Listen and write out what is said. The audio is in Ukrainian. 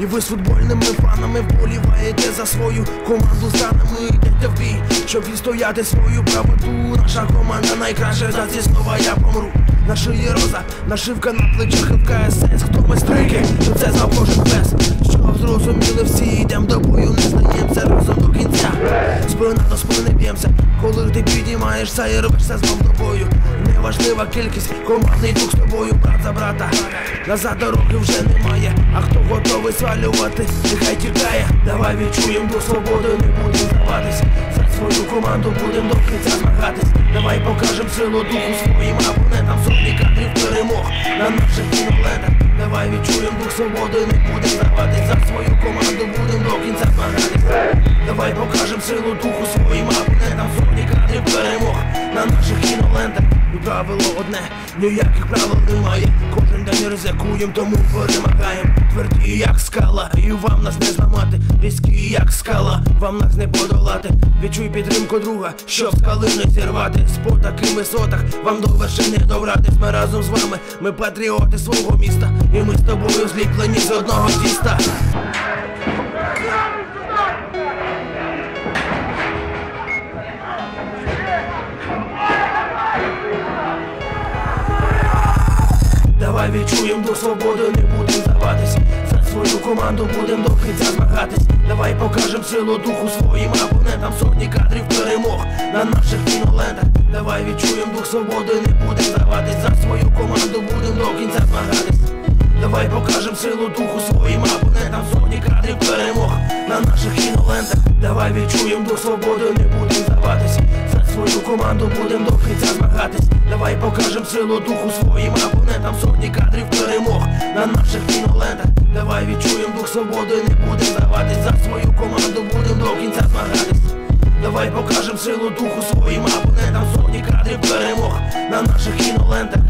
І ви з футбольними фанами вболіваєте за свою команду з даними йдете в бій, щоб відстояти свою правоту. Наша команда найкраща за ці слова я помру. На шиї роза, нашивка на плечах і в КСС піднімаєшся і рвешся знов до бою Неважлива кількість, командний дух з тобою, брат за брата. Назад дороги вже немає, а хто готовий свалювати, нехай тікає. Давай відчуєм до свободи, не будем здаватись. За свою команду будем до кінця змагатись. Давай покажем силу духу своїм абонентам Сотні кадрів перемог на наших кінолентах Давай відчуєм дух свободи, не будем здаватись. За свою команду будем до кінця змагатись. Давай покажем силу духу наших І правило одне, ніяких правил немає. Кожен день ризикуєм, тому перемагаєм. Тверді як скала, і вам нас не зламати. Різкі як скала, вам нас не подолати. Відчуй підтримку друга, щоб скали не зірвати. По таких висотах вам до вершини добратись. Ми разом з вами, ми патріоти свого міста. І ми з тобою зліплені з одного тіста Давай відчуєм до свободи, не будем здаватись. За свою команду будем до кінця змагатись. Давай покажем силу духу своїм абонентам Сотні кадрів перемог на наших кінолентах. Давай відчуєм дух свободи, не будем здаватись. За свою команду будем до кінця змагатись. Давай покажем силу духу своїм абонентам Сотні кадрів перемог на наших кінолентах. Давай відчуєм до свободи, не будем здаватись. За свою команду будем до кінця змагатись. Давай покажем силу духу своїм. Абонентам Сотні кадрів перемог на наших кінолентах. Давай відчуєм дух свободи, не будем здаватись. За свою команду будем до кінця змагатись Давай покажем силу духу своїм. Абонентам Сотні кадрів перемог на наших кінолентах